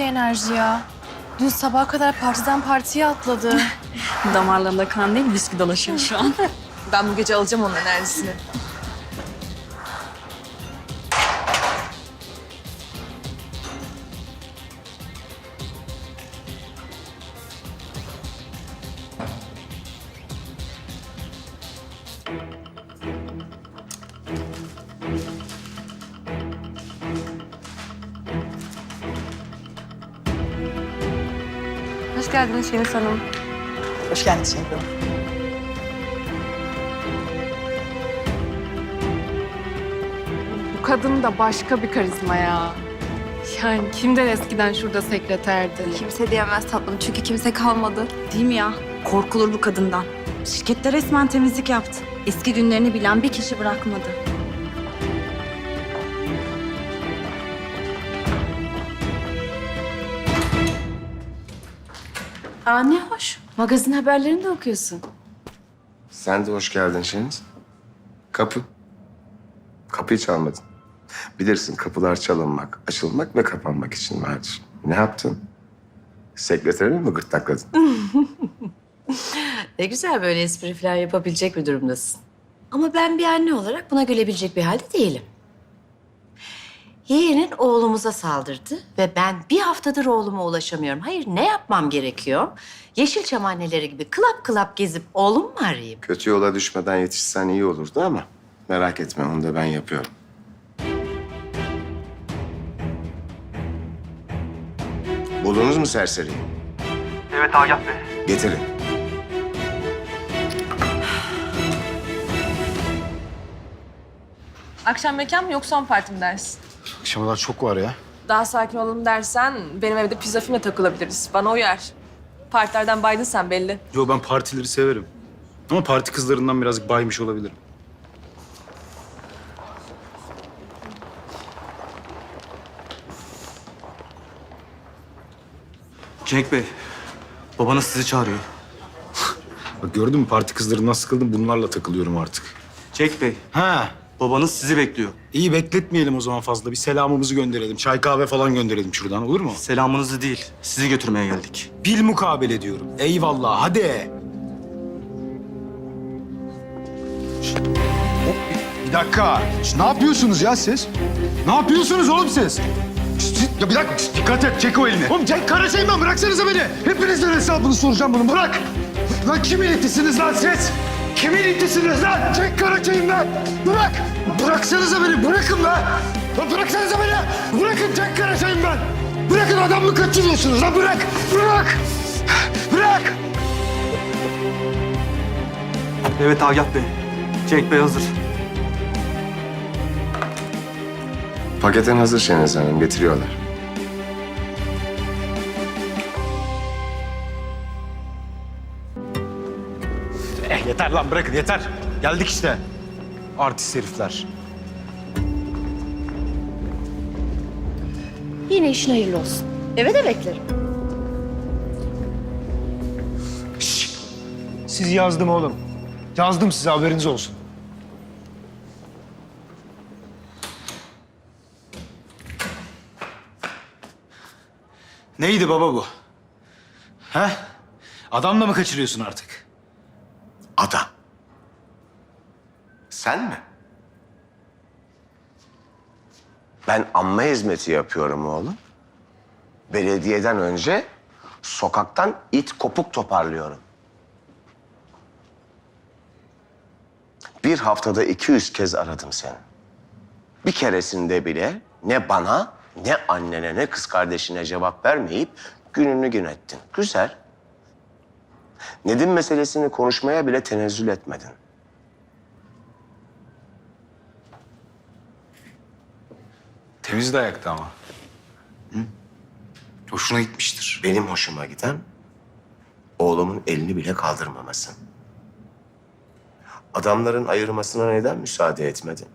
Nasıl enerji ya? Dün sabaha kadar partiden partiye atladı. Damarlarında kan değil, viski dolaşıyor şu an. ben bu gece alacağım onun enerjisini. Hoş geldiniz Şeniz Hanım. Hoş geldiniz Şengül Hanım. Bu kadın da başka bir karizma ya. Yani kimden eskiden şurada sekreterdi? Kimse diyemez tatlım çünkü kimse kalmadı. Değil mi ya? Korkulur bu kadından. Şirkette resmen temizlik yaptı. Eski günlerini bilen bir kişi bırakmadı. Aa ne hoş. Magazin haberlerini de okuyorsun. Sen de hoş geldin Şeniz. Kapı. Kapıyı çalmadın. Bilirsin kapılar çalınmak, açılmak ve kapanmak için vardır. Ne yaptın? Sekreterini mi gırtlakladın? Ne güzel böyle espri falan yapabilecek bir durumdasın. Ama ben bir anne olarak buna gülebilecek bir halde değilim. Yeğenin oğlumuza saldırdı ve ben bir haftadır oğluma ulaşamıyorum. Hayır ne yapmam gerekiyor? Yeşilçam anneleri gibi klap klap gezip oğlum mu arayayım? Kötü yola düşmeden yetişsen iyi olurdu ama merak etme onu da ben yapıyorum. Buldunuz mu serseriyi? Evet Agah Bey. Getirin. Akşam mekan mı yoksa on parti mi dersin? Akşamalar çok var ya. Daha sakin olalım dersen benim evde pizza filme takılabiliriz. Bana uyar. Partilerden baydın sen belli. Yo ben partileri severim. Ama parti kızlarından birazcık baymış olabilirim. Cenk Bey, babanız sizi çağırıyor. Bak gördün mü parti kızlarından sıkıldım bunlarla takılıyorum artık. Cenk Bey, Ha babanız sizi bekliyor. iyi bekletmeyelim o zaman fazla. Bir selamımızı gönderelim. Çay kahve falan gönderelim şuradan olur mu? Selamınızı değil, sizi götürmeye geldik. Bil mukabele diyorum. Eyvallah hadi. Bir- dakika. Şşt, ne yapıyorsunuz ya siz? Ne yapıyorsunuz oğlum siz? Şşt, şşt, Ya bir dakika şşt, dikkat et çek o elini. Oğlum Cenk Karaçay'ım ben bıraksanıza beni. Hepinizden hesabını soracağım bunu bırak. Lan kimin itisiniz lan siz? Kimin itisiniz lan? Cenk Karaçay'ım ben. Bırak. Bıraksanıza beni bırakın lan. Lan bıraksanıza beni. Bırakın Cenk Karaçay'ım ben. Bırakın adam mı kaçırıyorsunuz lan bırak. Bırak. Bırak. Evet Agah Bey, Cenk Bey hazır. Paketin hazır Şeniz Hanım. Getiriyorlar. Yeter lan bırakın yeter. Geldik işte. Artist herifler. Yine işin hayırlı olsun. Eve de beklerim. Sizi yazdım oğlum. Yazdım size haberiniz olsun. Neydi baba bu? He? Adamla mı kaçırıyorsun artık? Adam. Sen mi? Ben amma hizmeti yapıyorum oğlum. Belediyeden önce sokaktan it kopuk toparlıyorum. Bir haftada 200 kez aradım seni. Bir keresinde bile ne bana, ne annene, ne kız kardeşine cevap vermeyip gününü gün ettin. Güzel. Nedim meselesini konuşmaya bile tenezzül etmedin. Temiz de ayakta ama. Hı? Hoşuna gitmiştir. Benim hoşuma giden oğlumun elini bile kaldırmaması. Adamların ayırmasına neden müsaade etmedin?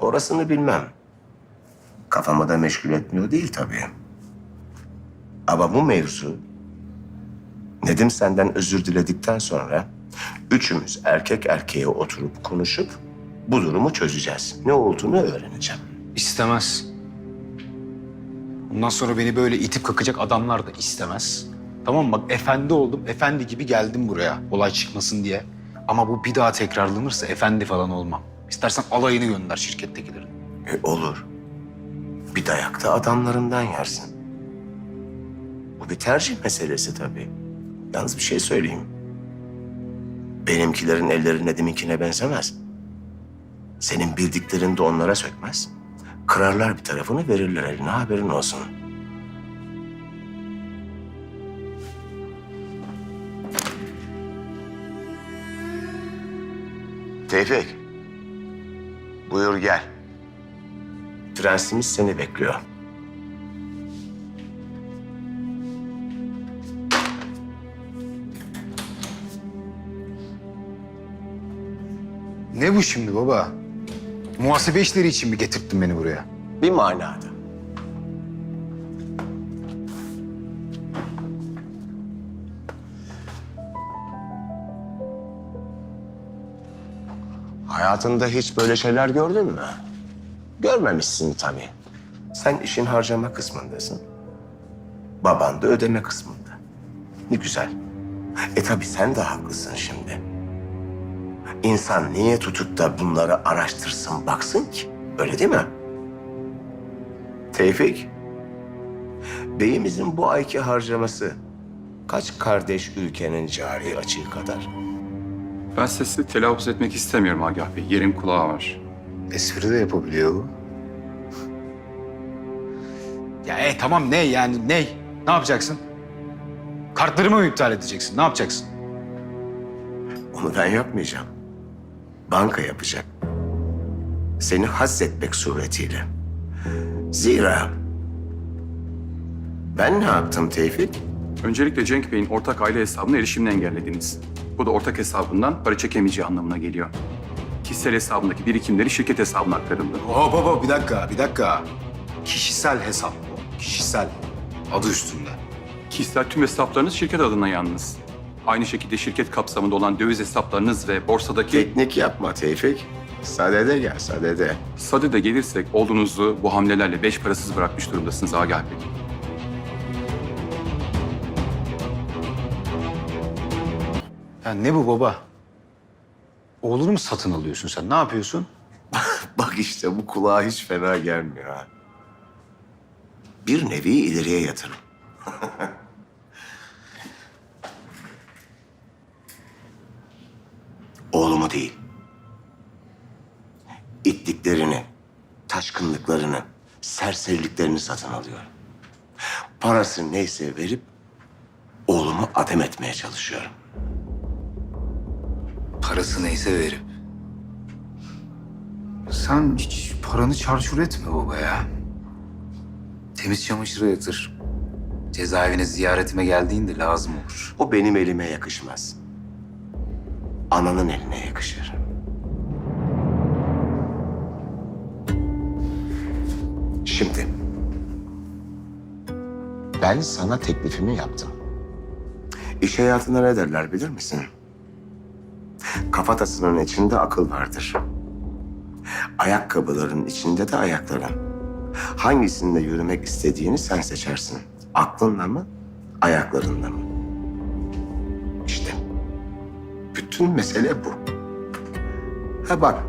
Orasını bilmem. Kafamı da meşgul etmiyor değil tabii. Ama bu mevzu Nedim senden özür diledikten sonra üçümüz erkek erkeğe oturup konuşup bu durumu çözeceğiz. Ne olduğunu öğreneceğim. İstemez. Bundan sonra beni böyle itip kakacak adamlar da istemez. Tamam mı? Bak efendi oldum. Efendi gibi geldim buraya. Olay çıkmasın diye. Ama bu bir daha tekrarlanırsa efendi falan olmam. İstersen alayını gönder şirkettekilerin. E, olur. Bir dayakta adamlarından yersin. Bu bir tercih meselesi tabii. Yalnız bir şey söyleyeyim. Benimkilerin elleri Nedim'inkine benzemez. Senin bildiklerin de onlara sökmez. Kırarlar bir tarafını verirler eline haberin olsun. Tevfik. Buyur gel. Prensimiz seni bekliyor. Ne bu şimdi baba? Muhasebe işleri için mi getirttin beni buraya? Bir manada. Hayatında hiç böyle şeyler gördün mü? Görmemişsin tabii. Sen işin harcama kısmındasın. Baban da ödeme kısmında. Ne güzel. E tabii sen de haklısın şimdi. İnsan niye tutup da bunları araştırsın, baksın ki? Öyle değil mi? Tevfik, beyimizin bu ayki harcaması kaç kardeş ülkenin cari açığı kadar? Ben sesli telaffuz etmek istemiyorum Agah Bey. Yerim kulağı var. Espri de yapabiliyor bu. Ya e tamam ne yani ne? Ne yapacaksın? Kartlarımı mı iptal edeceksin? Ne yapacaksın? Onu ben yapmayacağım. Banka yapacak. Seni hazzetmek suretiyle. Zira ben ne yaptım Tevfik? Öncelikle Cenk Bey'in ortak aile hesabına erişimini engellediniz. Bu da ortak hesabından para çekemeyeceği anlamına geliyor. Kişisel hesabındaki birikimleri şirket hesabına aktarıldı. Hop hop hop bir dakika bir dakika. Kişisel hesap bu. Kişisel. Adı üstünde. Kişisel tüm hesaplarınız şirket adına yalnız. Aynı şekilde şirket kapsamında olan döviz hesaplarınız ve borsadaki... Teknik yapma Tevfik. Sadede gel, sadede. Sadede gelirsek oğlunuzu bu hamlelerle beş parasız bırakmış durumdasınız Agah Bey. Ya ne bu baba? Oğlunu mu satın alıyorsun sen? Ne yapıyorsun? Bak işte bu kulağa hiç fena gelmiyor ha. Bir nevi ileriye yatırım. Oğlumu değil. İtliklerini, taşkınlıklarını, serseriliklerini satın alıyorum. Parası neyse verip oğlumu adem etmeye çalışıyorum. Parası neyse verip. Sen hiç paranı çarçur etme baba ya. Temiz çamaşıra yatır. Cezaevine ziyaretime geldiğinde lazım olur. O benim elime yakışmaz. Ananın eline yakışır. Şimdi ben sana teklifimi yaptım. İş hayatında ne derler bilir misin? Kafatasının içinde akıl vardır. Ayakkabıların içinde de ayakların. Hangisinde yürümek istediğini sen seçersin. Aklınla mı, ayaklarınla mı? Bütün mesele bu. Ha bak,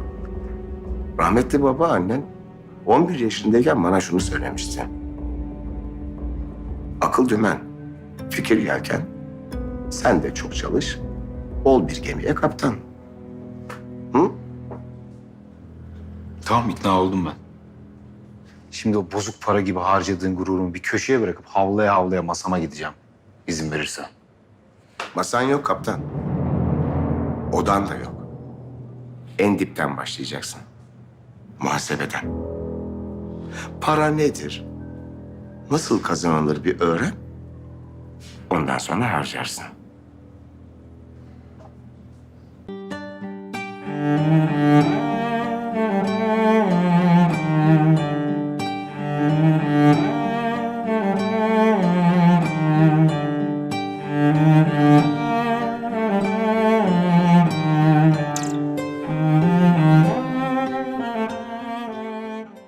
rahmetli babaannen 11 yaşındayken bana şunu söylemişti. Akıl dümen, fikir yelken, sen de çok çalış, ol bir gemiye kaptan. Hı? Tamam ikna oldum ben. Şimdi o bozuk para gibi harcadığın gururumu bir köşeye bırakıp havlaya havlaya masama gideceğim. İzin verirsen. Masan yok kaptan. Odan da yok. En dipten başlayacaksın. Muhasebeden. Para nedir? Nasıl kazanılır bir öğren. Ondan sonra harcarsın.